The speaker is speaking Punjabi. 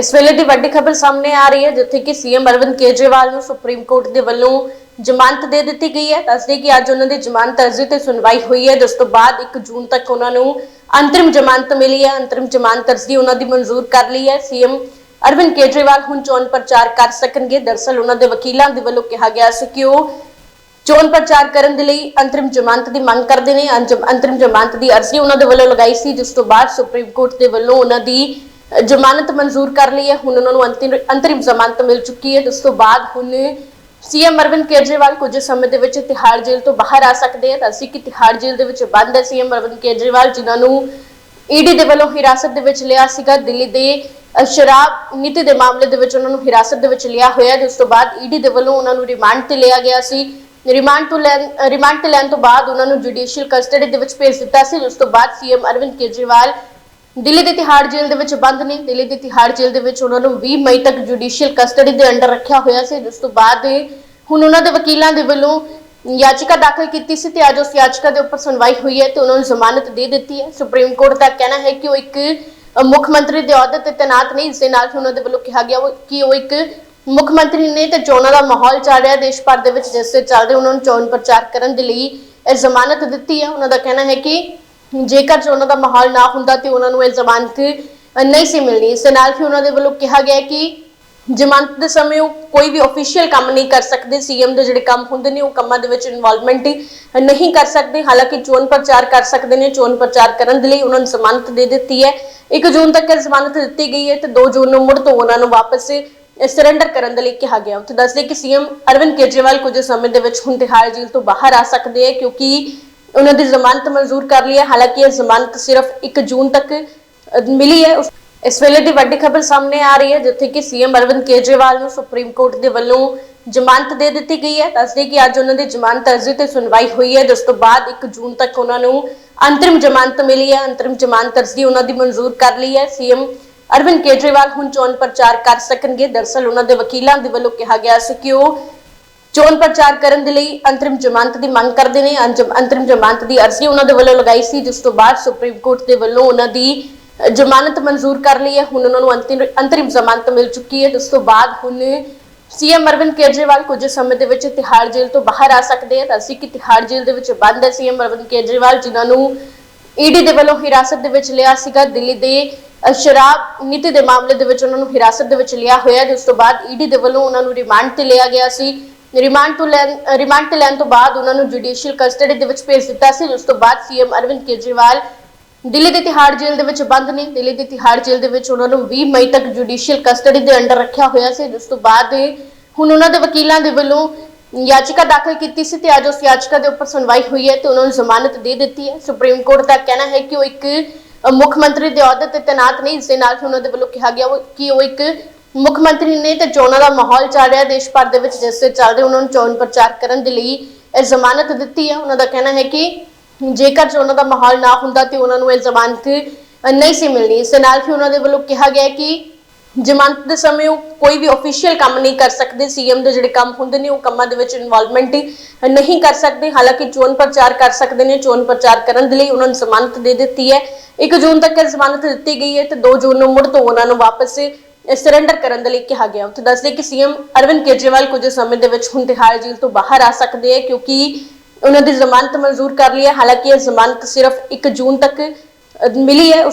ਇਸ ਵੇਲੇ ਦੀ ਵੱਡੀ ਖਬਰ ਸਾਹਮਣੇ ਆ ਰਹੀ ਹੈ, ਜਿੱਥੇ ਕਿ ਸੀਐਮ ਅਰਵਿੰਦ ਕੇਜਰੀਵਾਲ ਨੂੰ ਸੁਪਰੀਮ ਕੋਰਟ ਦੇ ਵੱਲੋਂ ਜ਼ਮਾਨਤ ਦੇ ਦਿੱਤੀ ਗਈ ਹੈ। ਦੱਸਦੇ ਕਿ ਅੱਜ ਉਹਨਾਂ ਦੀ ਜ਼ਮਾਨਤ ਅਰਜ਼ੀ ਤੇ ਸੁਣਵਾਈ ਹੋਈ ਹੈ, ਜਿਸ ਤੋਂ ਬਾਅਦ 1 ਜੂਨ ਤੱਕ ਉਹਨਾਂ ਨੂੰ ਅੰਤਰਿਮ ਜ਼ਮਾਨਤ ਮਿਲੀ ਹੈ। ਅੰਤਰਿਮ ਜ਼ਮਾਨਤ ਅਰਜ਼ੀ ਉਹਨਾਂ ਦੀ ਮਨਜ਼ੂਰ ਕਰ ਲਈ ਹੈ। ਸੀਐਮ ਅਰਵਿੰਦ ਕੇਜਰੀਵਾਲ ਹੁਣ ਚੋਣ ਪ੍ਰਚਾਰ ਕਰ ਸਕਣਗੇ। ਦਰਸਲ ਉਹਨਾਂ ਦੇ ਵਕੀਲਾਂ ਦੇ ਵੱਲੋਂ ਕਿਹਾ ਗਿਆ ਸੀ ਕਿ ਉਹ ਚੋਣ ਪ੍ਰਚਾਰ ਕਰਨ ਦੇ ਲਈ ਅੰਤਰਿਮ ਜ਼ਮਾਨਤ ਦੀ ਮੰਗ ਕਰਦੇ ਨੇ। ਅੰਤਰਿਮ ਜ਼ਮਾਨਤ ਦੀ ਅਰਜ਼ੀ ਉਹਨਾਂ ਦੇ ਵੱਲੋਂ ਲਗਾਈ ਸੀ, ਜਿਸ ਤੋਂ ਬਾਅਦ ਸੁਪਰੀਮ ਕੋਰਟ ਦੇ ਵੱਲੋਂ ਉਹਨਾਂ ਦੀ ਜ਼ਮਾਨਤ ਮਨਜ਼ੂਰ ਕਰ ਲਈ ਹੈ। ਹੁਣ ਉਹਨਾਂ ਨੂੰ ਅੰਤਿਮ ਅੰਤਰਿਮ ਜ਼ਮਾਨਤ ਮਿਲ ਚੁੱਕੀ ਹੈ। ਉਸ ਤੋਂ ਬਾਅਦ ਹੁਣ ਸੀਐਮ ਅਰਵਿੰਦ ਕੇਜਰੀਵਾਲ ਕੁਝ ਸਮੇਂ ਦੇ ਵਿੱਚ ਤਿਹਾੜ ਜੇਲ੍ਹ ਤੋਂ ਬਾਹਰ ਆ ਸਕਦੇ ਹਨ ਅਸੀਂ ਕਿ ਤਿਹਾੜ ਜੇਲ੍ਹ ਦੇ ਵਿੱਚ ਬੰਦ ਹੈ ਸੀਐਮ ਅਰਵਿੰਦ ਕੇਜਰੀਵਾਲ, ਜਿਨ੍ਹਾਂ ਨੂੰ ਈਡੀ ਦੇ ਵੱਲੋਂ ਹਿਰਾਸਤ ਦੇ ਵਿੱਚ ਲਿਆ ਸੀਗਾ। ਦਿੱਲੀ ਦੇ ਸ਼ਰਾਬ ਨੀਤੀ ਦੇ ਮਾਮਲੇ ਦੇ ਵਿੱਚ ਉਹਨਾਂ ਨੂੰ ਹਿਰਾਸਤ ਦੇ ਵਿੱਚ ਲਿਆ ਹੋਇਆ ਜਿਸ ਤੋਂ ਬਾਅਦ ਈਡੀ ਦੇ ਵੱਲੋਂ ਉਹਨਾਂ ਨੂੰ ਰਿਮਾਂਡ ਤੇ ਲਿਆ ਗਿਆ ਸੀ। ਰਿਮਾਂਡ ਤੋਂ ਲੈਣ ਰਿਮਾਂਡ ਤੇ ਲੈਣ ਤੋਂ ਬਾਅਦ ਉਹਨਾਂ ਨੂੰ ਜੁਡੀਸ਼ੀਅਲ ਕਸਟਡੀ ਦੇ ਵਿੱਚ ਭੇਜ ਦਿੱਤਾ ਸੀ। ਜਿਸ ਤੋਂ ਬਾਅਦ ਸੀਐਮ ਅਰਵਿੰਦ ਕੇਜਰੀਵਾਲ ਦਿੱਲੀ ਦੇ ਤਿਹਾੜ ਜੇਲ੍ਹ ਦੇ ਵਿੱਚ ਬੰਦ ਨੇ। ਦਿੱਲੀ ਦੇ ਤਿਹਾੜ ਜੇਲ੍ਹ ਦੇ ਵਿੱਚ ਉਹਨਾਂ ਨੂੰ 20 ਮਈ ਤੱਕ ਜੁਡੀਸ਼ੀਅਲ ਕਸਟਡੀ ਦੇ ਅੰਡਰ ਰੱਖਿਆ ਹੋਇਆ ਸੀ। ਜਿਸ ਤੋਂ ਬਾਅਦ ਹੁਣ ਉਹਨਾਂ ਦੇ ਵਕੀਲਾਂ ਦੇ ਵੱਲੋਂ ਯਾਚਿਕਾ ਦਾਖਲ ਕੀਤੀ ਸੀ ਤੇ ਅੱਜ ਉਸ ਯਾਚਿਕਾ ਦੇ ਉੱਪਰ ਸੁਣਵਾਈ ਹੋਈ ਹੈ ਤੇ ਉਹਨਾਂ ਨੂੰ ਜ਼ਮਾਨਤ ਦੇ ਦਿੱਤੀ ਹੈ। ਸੁਪਰੀਮ ਕੋਰਟ ਦਾ ਕਹਿਣਾ ਹੈ ਕਿ ਉਹ ਇੱਕ ਮੁੱਖ ਮੰਤਰੀ ਦੇ ਅਹੁਦੇ ਤੇ ਤੈਨਾਤ ਨਹੀਂ ਇਸ ਦੇ ਨਾਲ ਹੀ ਉਹਨਾਂ ਦੇ ਵੱਲੋਂ ਕਿਹਾ ਗਿਆ ਕਿ ਉਹ ਇੱਕ ਮੁੱਖ ਮੰਤਰੀ ਨੇ ਤੇ ਚੋਣਾਂ ਦਾ ਮਾਹੌਲ ਚੱਲ ਰਿਹਾ ਦੇਸ਼ ਭਰ ਦੇ ਵਿੱਚ, ਜਿਸ ਦੇ ਚੱਲਦੇ ਉਹਨਾਂ ਨੂੰ ਚੋਣ ਪ੍ਰਚਾਰ ਕਰਨ ਦੇ ਲਈ ਇਹ ਜ਼ਮਾਨਤ ਦਿੱਤੀ ਹੈ। ਉਹਨਾਂ ਦਾ ਕਹਿਣਾ ਹੈ ਕਿ ਜੇਕਰ ਚੋਣਾਂ ਦਾ ਮਾਹੌਲ ਨਾ ਹੁੰਦਾ ਤੇ ਉਹਨਾਂ ਨੂੰ ਇਹ ਜ਼ਮਾਨਤ ਨਹੀਂ ਸੀ ਮਿਲਣੀ। ਇਸ ਦੇ ਨਾਲ ਹੀ ਉਹਨਾਂ ਦੇ ਵੱਲੋਂ ਕਿਹਾ ਗਿਆ ਕਿ ਜ਼ਮਾਨਤ ਦੇ ਸਮੇਂ ਉਹ ਕੋਈ ਵੀ ਅਫੀਸ਼ੀਅਲ ਕੰਮ ਨਹੀਂ ਕਰ ਸਕਦੇ। ਸੀਐਮ ਦੇ ਜਿਹੜੇ ਕੰਮ ਹੁੰਦੇ ਨੇ, ਉਹ ਕੰਮਾਂ ਦੇ ਵਿੱਚ ਇਨਵੋਲਵਮੈਂਟ ਨਹੀਂ ਕਰ ਸਕਦੇ। ਹਾਲਾਂਕਿ ਚੋਣ ਪ੍ਰਚਾਰ ਕਰ ਸਕਦੇ ਨੇ। ਚੋਣ ਪ੍ਰਚਾਰ ਕਰਨ ਦੇ ਲਈ ਉਹਨਾਂ ਨੂੰ ਜ਼ਮਾਨਤ ਦੇ ਦਿੱਤੀ ਹੈ। 1 ਜੂਨ ਤੱਕ ਜ਼ਮਾਨਤ ਦਿੱਤੀ ਗਈ ਹੈ ਤੇ 2 ਜੂਨ ਨੂੰ ਮੁੜ ਤੋਂ ਉਹਨਾਂ ਨੂੰ ਵਾਪਸ ਸਰੈਂਡਰ ਕਰਨ ਦੇ ਲਈ ਕਿਹਾ ਗਿਆ। ਉੱਥੇ ਦੱਸਦੇ ਕਿ ਸੀਐਮ ਅਰਵਿੰਦ ਕੇਜਰੀਵਾਲ ਕੁਝ ਸਮੇਂ ਦੇ ਵਿੱਚ ਹੁਣ ਤਿਹਾੜ ਜੇਲ੍ਹ ਤੋਂ ਬਾਹਰ ਆ ਸਕਦੇ ਹੈ, ਕਿਉਂਕਿ ਉਹਨਾਂ ਦੀ ਜ਼ਮਾਨਤ ਮਨਜ਼ੂਰ ਕਰ ਲਈ ਹੈ। ਹਾਲਾਂਕਿ ਇਹ ਜ਼ਮਾਨਤ ਸਿਰਫ 1 ਜੂਨ ਤੱਕ ਮਿਲੀ ਹੈ। ਉਸ- ਇਸ ਵੇਲੇ ਦੀ ਵੱਡੀ ਖਬਰ ਸਾਹਮਣੇ ਆ ਰਹੀ ਹੈ, ਜਿੱਥੇ ਕਿ ਸੀਐਮ ਅਰਵਿੰਦ ਕੇਜਰੀਵਾਲ ਨੂੰ ਸੁਪਰੀਮ ਕੋਰਟ ਦੇ ਵੱਲੋਂ ਜ਼ਮਾਨਤ ਦੇ ਦਿੱਤੀ ਗਈ ਹੈ। ਦੱਸਦੇ ਕਿ ਅੱਜ ਉਹਨਾਂ ਦੀ ਜ਼ਮਾਨਤ ਅਰਜ਼ੀ ਤੇ ਸੁਣਵਾਈ ਹੋਈ ਹੈ। ਜਿਸ ਤੋਂ ਬਾਅਦ 1 ਜੂਨ ਤੱਕ ਉਹਨਾਂ ਨੂੰ ਅੰਤਰਿਮ ਜ਼ਮਾਨਤ ਮਿਲੀ ਹੈ। ਅੰਤਰਿਮ ਜ਼ਮਾਨਤ ਅਰਜ਼ੀ ਉਹਨਾਂ ਦੀ ਮਨਜ਼ੂਰ ਕਰ ਲਈ ਹੈ। ਸੀਐਮ ਅਰਵਿੰਦ ਕੇਜਰੀਵਾਲ ਹੁਣ ਚੋਣ ਪ੍ਰਚਾਰ ਕਰ ਸਕਣਗੇ। ਦਰਸਲ ਉਹਨਾਂ ਦੇ ਵਕੀਲਾਂ ਦੇ ਵੱਲੋਂ ਕਿਹਾ ਗਿਆ ਸੀ ਕਿ ਉਹ ਚੋਣ ਪ੍ਰਚਾਰ ਕਰਨ ਦੇ ਲਈ ਅੰਤਰਿਮ ਜ਼ਮਾਨਤ ਦੀ ਮੰਗ ਕਰਦੇ ਨੇ। ਅੰਜਮ- ਅੰਤਰਿਮ ਜ਼ਮਾਨਤ ਦੀ ਅਰਜ਼ੀ ਉਹਨਾਂ ਦੇ ਵੱਲੋਂ ਲਗਾਈ ਸੀ, ਜਿਸ ਤੋਂ ਬਾਅਦ ਸੁਪਰੀਮ ਕੋਰਟ ਦੇ ਵੱਲੋਂ ਉਹਨਾਂ ਦੀ ਜ਼ਮਾਨਤ ਮਨਜ਼ੂਰ ਕਰ ਲਈ ਹੈ। ਹੁਣ ਉਹਨਾਂ ਨੂੰ ਅੰਤਿਮ ਅੰਤਰਿਮ ਜ਼ਮਾਨਤ ਮਿਲ ਚੁੱਕੀ ਹੈ। ਜਿਸ ਤੋਂ ਬਾਅਦ ਹੁਣ ਸੀਐਮ ਅਰਵਿੰਦ ਕੇਜਰੀਵਾਲ ਕੁਝ ਸਮੇਂ ਦੇ ਵਿੱਚ ਤਿਹਾੜ ਜੇਲ੍ਹ ਤੋਂ ਬਾਹਰ ਆ ਸਕਦੇ ਹਨ ਅਸੀਂ ਕਿ ਤਿਹਾੜ ਜੇਲ੍ਹ ਦੇ ਵਿੱਚ ਬੰਦ ਹੈ ਸੀਐਮ ਅਰਵਿੰਦ ਕੇਜਰੀਵਾਲ, ਜਿਨ੍ਹਾਂ ਨੂੰ ਈਡੀ ਦੇ ਵੱਲੋਂ ਹਿਰਾਸਤ ਦੇ ਵਿੱਚ ਲਿਆ ਸੀਗਾ। ਦਿੱਲੀ ਦੇ ਸ਼ਰਾਬ ਨੀਤੀ ਦੇ ਮਾਮਲੇ ਦੇ ਵਿੱਚ ਉਹਨਾਂ ਨੂੰ ਹਿਰਾਸਤ ਦੇ ਵਿੱਚ ਲਿਆ ਹੋਇਆ ਜਿਸ ਤੋਂ ਬਾਅਦ ਈਡੀ ਦੇ ਵੱਲੋਂ ਉਹਨਾਂ ਨੂੰ ਰਿਮਾਂਡ ਤੇ ਲਿਆ ਗਿਆ ਸੀ। ਰਿਮਾਂਡ ਤੋਂ ਲੈਣ ਰਿਮਾਂਡ ਤੇ ਲੈਣ ਤੋਂ ਬਾਅਦ ਉਹਨਾਂ ਨੂੰ ਜੁਡੀਸ਼ੀਅਲ ਕਸਟਡੀ ਦੇ ਵਿੱਚ ਭੇਜ ਦਿੱਤਾ ਸੀ ਜਿਸ ਤੋਂ ਬਾਅਦ ਸੀਐਮ ਅਰਵਿੰਦ ਕੇਜਰੀਵਾਲ ਦਿੱਲੀ ਦੇ ਤਿਹਾੜ ਜੇਲ੍ਹ ਦੇ ਵਿੱਚ ਬੰਦ ਨੇ। ਦਿੱਲੀ ਦੇ ਤਿਹਾੜ ਜੇਲ੍ਹ ਦੇ ਵਿੱਚ ਉਹਨਾਂ ਨੂੰ 20 ਮਈ ਤੱਕ ਜੁਡੀਸ਼ੀਅਲ ਕਸਟਡੀ ਦੇ ਅੰਡਰ ਰੱਖਿਆ ਹੋਇਆ ਸੀ। ਜਿਸ ਤੋਂ ਬਾਅਦ ਹੁਣ ਉਹਨਾਂ ਦੇ ਵਕੀਲਾਂ ਦੇ ਵੱਲੋਂ ਯਾਚਿਕਾ ਦਾਖਲ ਕੀਤੀ ਸੀ ਤੇ ਅੱਜ ਉਸ ਯਾਚਿਕਾ ਦੇ ਉੱਪਰ ਸੁਣਵਾਈ ਹੋਈ ਹੈ ਤੇ ਉਹਨਾਂ ਨੂੰ ਜ਼ਮਾਨਤ ਦੇ ਦਿੱਤੀ ਹੈ। ਸੁਪਰੀਮ ਕੋਰਟ ਦਾ ਕਹਿਣਾ ਹੈ ਕਿ ਉਹ ਇੱਕ ਮੁੱਖ ਮੰਤਰੀ ਦੇ ਅਹੁਦੇ ਤੇ ਤੈਨਾਤ ਨਹੀਂ। ਇਸ ਦੇ ਨਾਲ ਹੀ ਉਹਨਾਂ ਦੇ ਵੱਲੋਂ ਕਿਹਾ ਗਿਆ ਕਿ ਉਹ ਇੱਕ ਮੁੱਖ ਮੰਤਰੀ ਨੇ ਤੇ ਚੋਣਾਂ ਦਾ ਮਾਹੌਲ ਚੱਲ ਰਿਹਾ ਦੇਸ਼ ਭਰ ਦੇ ਵਿੱਚ, ਜਿਸ ਦੇ ਚੱਲਦੇ ਉਹਨਾਂ ਨੂੰ ਚੋਣ ਪ੍ਰਚਾਰ ਕਰਨ ਦੇ ਲਈ ਇਹ ਜ਼ਮਾਨਤ ਦਿੱਤੀ ਹੈ। ਉਹਨਾਂ ਦਾ ਕਹਿਣਾ ਹੈ ਕਿ ਜੇਕਰ ਚੋਣਾਂ ਦਾ ਮਾਹੌਲ ਨਾ ਹੁੰਦਾ ਤੇ ਉਹਨਾਂ ਨੂੰ ਇਹ ਜ਼ਮਾਨਤ ਨਹੀਂ ਸੀ ਮਿਲਣੀ। ਇਸ ਨਾਲ ਹੀ ਉਹਨਾਂ ਦੇ ਵੱਲੋਂ ਕਿਹਾ ਗਿਆ ਕਿ ਜ਼ਮਾਨਤ ਦੇ ਸਮੇਂ ਉਹ ਕੋਈ ਵੀ ਅਫੀਸ਼ੀਅਲ ਕੰਮ ਨਹੀਂ ਕਰ ਸਕਦੇ। ਸੀਐਮ ਦੇ ਜਿਹੜੇ ਕੰਮ ਹੁੰਦੇ ਨੇ, ਉਹ ਕੰਮਾਂ ਦੇ ਵਿੱਚ ਇਨਵੋਲਵਮੈਂਟ ਨਹੀਂ ਕਰ ਸਕਦੇ। ਹਾਲਾਂਕਿ ਚੋਣ ਪ੍ਰਚਾਰ ਕਰ ਸਕਦੇ ਨੇ। ਚੋਣ ਪ੍ਰਚਾਰ ਕਰਨ ਦੇ ਲਈ ਉਹਨਾਂ ਨੂੰ ਜ਼ਮਾਨਤ ਦੇ ਦਿੱਤੀ ਹੈ। 1 ਜੂਨ ਤੱਕ ਇਹ ਜ਼ਮਾਨਤ ਦਿੱਤੀ ਗਈ ਹੈ ਤੇ 2 ਜੂਨ ਨੂੰ ਮੁੜ ਤੋਂ ਉਹਨਾਂ ਨੂੰ ਵਾਪਸ ਸਰੈਂਡਰ ਕਰਨ ਦੇ ਲਈ ਕਿਹਾ ਗਿਆ। ਉੱਥੇ ਦੱਸਦੇ ਕਿ ਸੀਐਮ ਅਰਵਿੰਦ ਕੇਜਰੀਵਾਲ ਕੁਝ ਸਮੇਂ ਦੇ ਵਿੱਚ ਹੁਣ ਤਿਹਾੜ ਜੇਲ੍ਹ ਤੋਂ ਬਾਹਰ ਆ ਸਕਦੇ ਹੈ ਕਿਉਂਕਿ ਉਹਨਾਂ ਦੀ ਜ਼ਮਾਨਤ ਮਨਜ਼ੂਰ ਕਰ ਲਈ ਹੈ ਹਾਲਾਂਕਿ ਇਹ ਜ਼ਮਾਨਤ ਸਿਰਫ 1 ਜੂਨ ਤੱਕ ਮਿਲੀ ਹੈ, ਉਸ